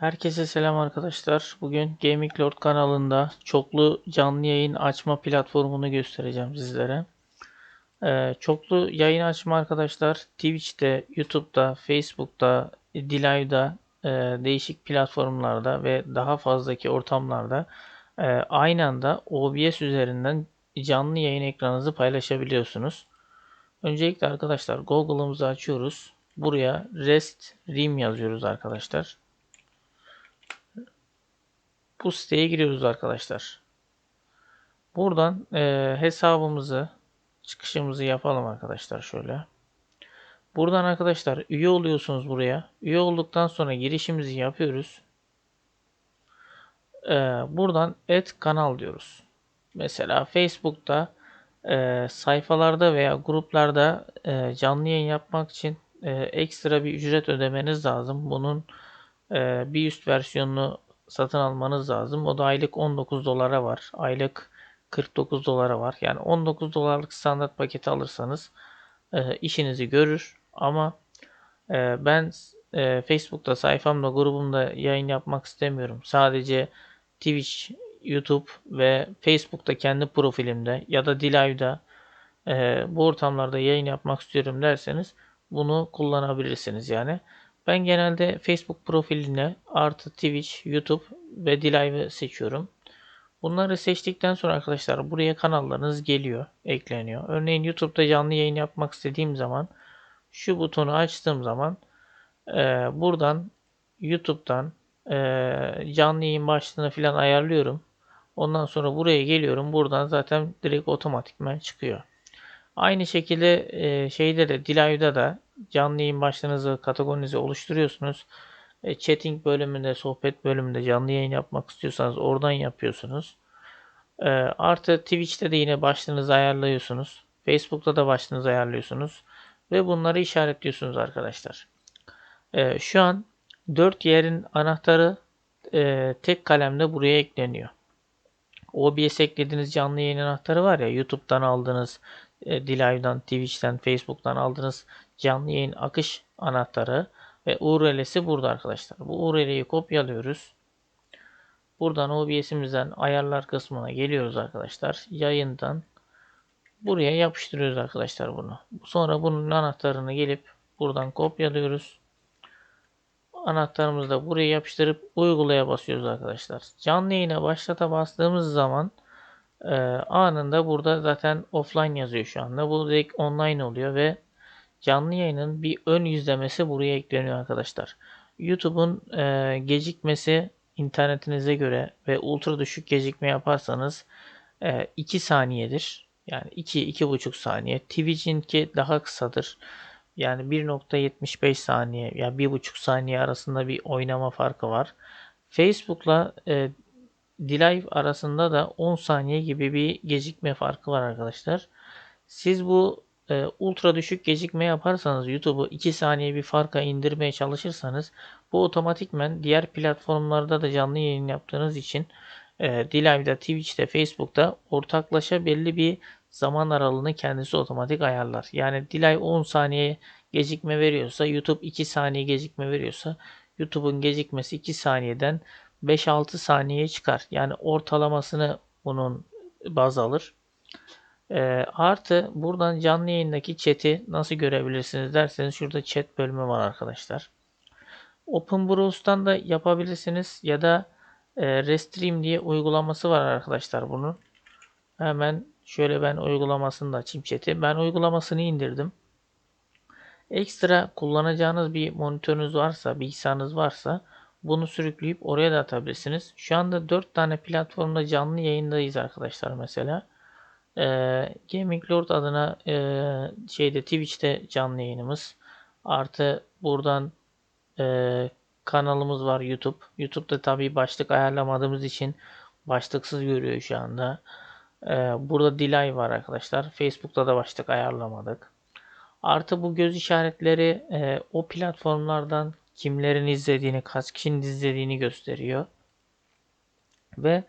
Herkese selam arkadaşlar. Bugün Gaming Lord kanalında çoklu canlı yayın açma platformunu göstereceğim sizlere. Ee, çoklu yayın açma arkadaşlar Twitch'te, YouTube'da, Facebook'ta, Dilive'da, e, değişik platformlarda ve daha fazlaki ortamlarda e, aynı anda OBS üzerinden canlı yayın ekranınızı paylaşabiliyorsunuz. Öncelikle arkadaşlar Google'ımızı açıyoruz. Buraya REST RIM yazıyoruz arkadaşlar bu siteye giriyoruz arkadaşlar. Buradan e, hesabımızı çıkışımızı yapalım arkadaşlar şöyle. Buradan arkadaşlar üye oluyorsunuz buraya. Üye olduktan sonra girişimizi yapıyoruz. E, buradan et kanal diyoruz. Mesela Facebook'ta e, sayfalarda veya gruplarda e, canlı yayın yapmak için e, ekstra bir ücret ödemeniz lazım. Bunun e, bir üst versiyonunu satın almanız lazım. O da aylık 19 dolara var. Aylık 49 dolara var. Yani 19 dolarlık standart paketi alırsanız e, işinizi görür. Ama e, ben e, Facebook'ta sayfamda grubumda yayın yapmak istemiyorum. Sadece Twitch, YouTube ve Facebook'ta kendi profilimde ya da Dilive'da e, bu ortamlarda yayın yapmak istiyorum derseniz bunu kullanabilirsiniz yani. Ben genelde Facebook profiline artı Twitch, YouTube ve Dilive'ı seçiyorum. Bunları seçtikten sonra arkadaşlar buraya kanallarınız geliyor, ekleniyor. Örneğin YouTube'da canlı yayın yapmak istediğim zaman şu butonu açtığım zaman e, buradan YouTube'dan e, canlı yayın başlığını falan ayarlıyorum. Ondan sonra buraya geliyorum. Buradan zaten direkt otomatikman çıkıyor. Aynı şekilde e, şeyde de Dilive'da da canlı yayın başlığınızı, kategorinizi oluşturuyorsunuz. E, chatting bölümünde, sohbet bölümünde canlı yayın yapmak istiyorsanız oradan yapıyorsunuz. E, artı Twitch'te de yine başlığınızı ayarlıyorsunuz. Facebook'ta da başlığınızı ayarlıyorsunuz. Ve bunları işaretliyorsunuz arkadaşlar. E, şu an 4 yerin anahtarı e, tek kalemde buraya ekleniyor. OBS eklediğiniz canlı yayın anahtarı var ya YouTube'dan aldığınız, e, Dilive'dan, Twitch'ten, Facebook'tan aldığınız canlı yayın akış anahtarı ve URL'si burada arkadaşlar. Bu URL'yi kopyalıyoruz. Buradan OBS'imizden ayarlar kısmına geliyoruz arkadaşlar. Yayından buraya yapıştırıyoruz arkadaşlar bunu. Sonra bunun anahtarını gelip buradan kopyalıyoruz. Anahtarımızı da buraya yapıştırıp uygulaya basıyoruz arkadaşlar. Canlı yayına başlata bastığımız zaman e, anında burada zaten offline yazıyor şu anda. Bu direkt online oluyor ve canlı yayının bir ön izlemesi buraya ekleniyor arkadaşlar. YouTube'un e, gecikmesi internetinize göre ve ultra düşük gecikme yaparsanız e, 2 saniyedir. Yani 2-2,5 saniye. Twitch'inki daha kısadır. Yani 1.75 saniye yani 1.5 saniye arasında bir oynama farkı var. Facebook'la e, Dilive arasında da 10 saniye gibi bir gecikme farkı var arkadaşlar. Siz bu e, ultra düşük gecikme yaparsanız YouTube'u 2 saniye bir farka indirmeye çalışırsanız bu otomatikmen diğer platformlarda da canlı yayın yaptığınız için e, Dilive'da, Twitch'te, Facebook'ta ortaklaşa belli bir zaman aralığını kendisi otomatik ayarlar. Yani Dilive 10 saniye gecikme veriyorsa YouTube 2 saniye gecikme veriyorsa YouTube'un gecikmesi 2 saniyeden 5-6 saniyeye çıkar. Yani ortalamasını bunun baz alır. E, artı buradan canlı yayındaki chat'i nasıl görebilirsiniz derseniz şurada chat bölümü var arkadaşlar. Open Browse'dan da yapabilirsiniz ya da e, Restream diye uygulaması var arkadaşlar bunun. Hemen şöyle ben uygulamasını da açayım chat'i. Ben uygulamasını indirdim. Ekstra kullanacağınız bir monitörünüz varsa, bilgisayarınız varsa bunu sürükleyip oraya da atabilirsiniz. Şu anda 4 tane platformda canlı yayındayız arkadaşlar mesela. Ee, Gaming Lord adına e, şeyde Twitch'te canlı yayınımız. Artı buradan e, kanalımız var YouTube. YouTube'da tabi başlık ayarlamadığımız için başlıksız görüyor şu anda. Ee, burada delay var arkadaşlar. Facebook'ta da başlık ayarlamadık. Artı bu göz işaretleri e, o platformlardan kimlerin izlediğini, kaç kişinin izlediğini gösteriyor. Ve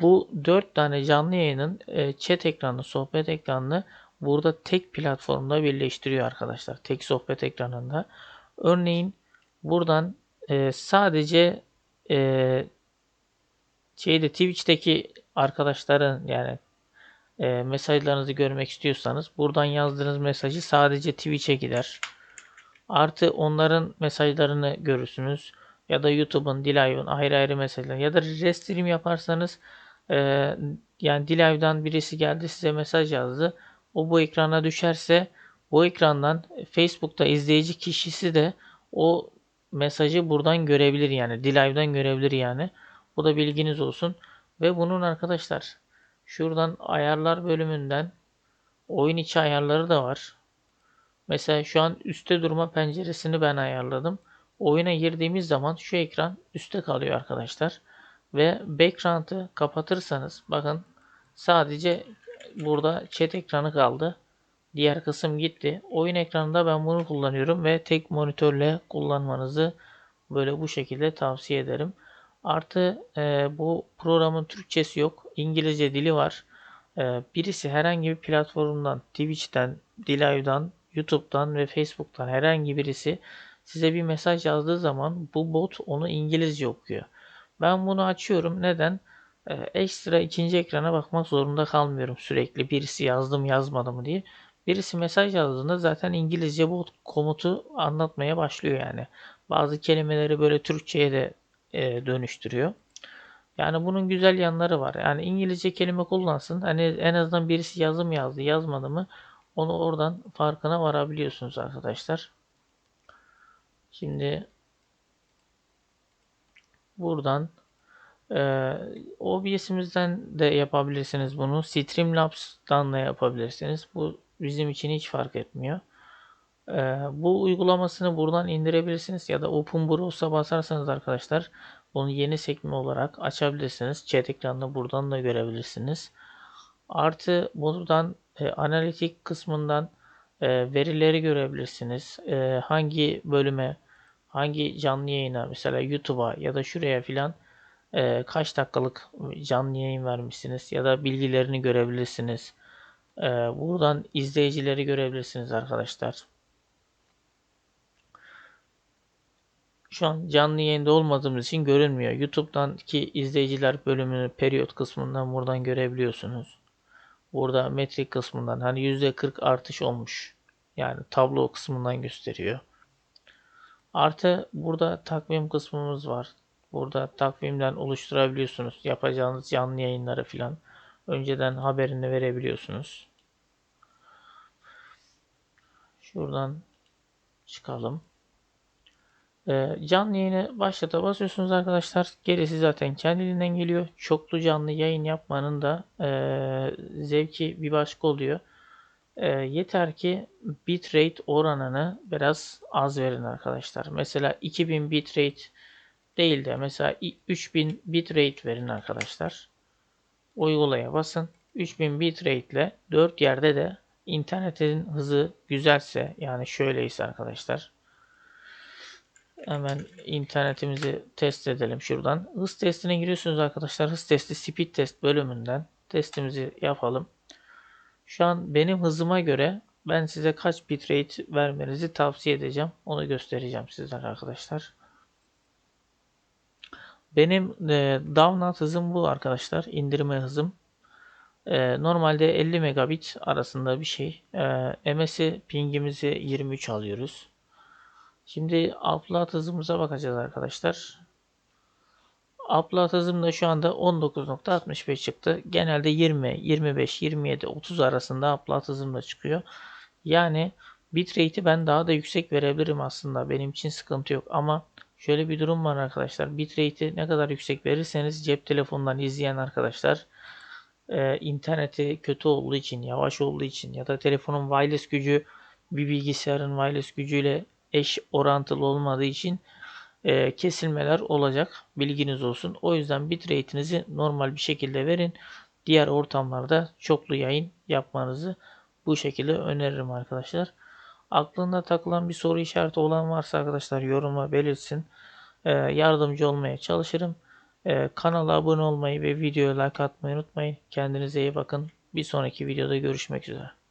bu 4 tane canlı yayının e, chat ekranı, sohbet ekranını burada tek platformda birleştiriyor arkadaşlar. Tek sohbet ekranında. Örneğin buradan e, sadece e, şeyde Twitch'teki arkadaşların yani e, mesajlarınızı görmek istiyorsanız buradan yazdığınız mesajı sadece Twitch'e gider. Artı onların mesajlarını görürsünüz. Ya da YouTube'un, Dilive'ın ayrı ayrı mesajlar. Ya da restream yaparsanız e, yani Dilive'dan birisi geldi size mesaj yazdı. O bu ekrana düşerse bu ekrandan Facebook'ta izleyici kişisi de o mesajı buradan görebilir yani. Dilive'dan görebilir yani. Bu da bilginiz olsun. Ve bunun arkadaşlar şuradan ayarlar bölümünden oyun içi ayarları da var. Mesela şu an üstte durma penceresini ben ayarladım. Oyuna girdiğimiz zaman şu ekran üstte kalıyor arkadaşlar. Ve background'ı kapatırsanız bakın sadece burada chat ekranı kaldı. Diğer kısım gitti. Oyun ekranında ben bunu kullanıyorum ve tek monitörle kullanmanızı böyle bu şekilde tavsiye ederim. Artı e, bu programın Türkçesi yok. İngilizce dili var. E, birisi herhangi bir platformdan, Twitch'ten, Dilive'dan, YouTube'dan ve Facebook'tan herhangi birisi size bir mesaj yazdığı zaman bu bot onu İngilizce okuyor. Ben bunu açıyorum. Neden? Ee, ekstra ikinci ekrana bakmak zorunda kalmıyorum sürekli. Birisi yazdım yazmadı mı diye. Birisi mesaj yazdığında zaten İngilizce bu komutu anlatmaya başlıyor yani. Bazı kelimeleri böyle Türkçe'ye de e, dönüştürüyor. Yani bunun güzel yanları var. Yani İngilizce kelime kullansın. Hani en azından birisi yazım yazdı, yazmadı mı onu oradan farkına varabiliyorsunuz arkadaşlar. Şimdi buradan e, OBS'imizden de yapabilirsiniz bunu. Streamlabs'tan da yapabilirsiniz. Bu bizim için hiç fark etmiyor. E, bu uygulamasını buradan indirebilirsiniz ya da Open Browser'a basarsanız arkadaşlar bunu yeni sekme olarak açabilirsiniz. Chat ekranını buradan da görebilirsiniz. Artı buradan e, analitik kısmından e, verileri görebilirsiniz. E, hangi bölüme, hangi canlı yayına mesela YouTube'a ya da şuraya filan e, kaç dakikalık canlı yayın vermişsiniz ya da bilgilerini görebilirsiniz. E, buradan izleyicileri görebilirsiniz arkadaşlar. Şu an canlı yayında olmadığımız için görünmüyor. YouTube'dan ki izleyiciler bölümünü periyot kısmından buradan görebiliyorsunuz. Burada metrik kısmından hani %40 artış olmuş. Yani tablo kısmından gösteriyor. Artı burada takvim kısmımız var. Burada takvimden oluşturabiliyorsunuz. Yapacağınız canlı yayınları filan. Önceden haberini verebiliyorsunuz. Şuradan çıkalım. Ee, canlı yayını başlata basıyorsunuz arkadaşlar. Gerisi zaten kendiliğinden geliyor. Çoklu canlı yayın yapmanın da e, zevki bir başka oluyor. E, yeter ki bitrate oranını biraz az verin arkadaşlar. Mesela 2000 bitrate değil de mesela 3000 bitrate verin arkadaşlar. Uygulaya basın. 3000 bitrate ile 4 yerde de internetin hızı güzelse yani şöyleyse arkadaşlar Hemen internetimizi test edelim şuradan. Hız testine giriyorsunuz arkadaşlar. Hız testi speed test bölümünden testimizi yapalım. Şu an benim hızıma göre ben size kaç bitrate vermenizi tavsiye edeceğim. Onu göstereceğim sizlere arkadaşlar. Benim e, download hızım bu arkadaşlar. İndirme hızım. E, normalde 50 megabit arasında bir şey. E, MS'i pingimizi 23 alıyoruz. Şimdi upload hızımıza bakacağız arkadaşlar. Hızım da şu anda 19.65 çıktı. Genelde 20, 25, 27, 30 arasında hızım da çıkıyor. Yani bitrate'i ben daha da yüksek verebilirim aslında. Benim için sıkıntı yok ama şöyle bir durum var arkadaşlar. Bitrate'i ne kadar yüksek verirseniz cep telefonundan izleyen arkadaşlar e, interneti kötü olduğu için, yavaş olduğu için ya da telefonun wireless gücü bir bilgisayarın wireless gücüyle eş orantılı olmadığı için e, kesilmeler olacak. Bilginiz olsun. O yüzden bitrate'inizi normal bir şekilde verin. Diğer ortamlarda çoklu yayın yapmanızı bu şekilde öneririm arkadaşlar. Aklında takılan bir soru işareti olan varsa arkadaşlar yoruma belirtsin. E, yardımcı olmaya çalışırım. E, kanala abone olmayı ve videoya like atmayı unutmayın. Kendinize iyi bakın. Bir sonraki videoda görüşmek üzere.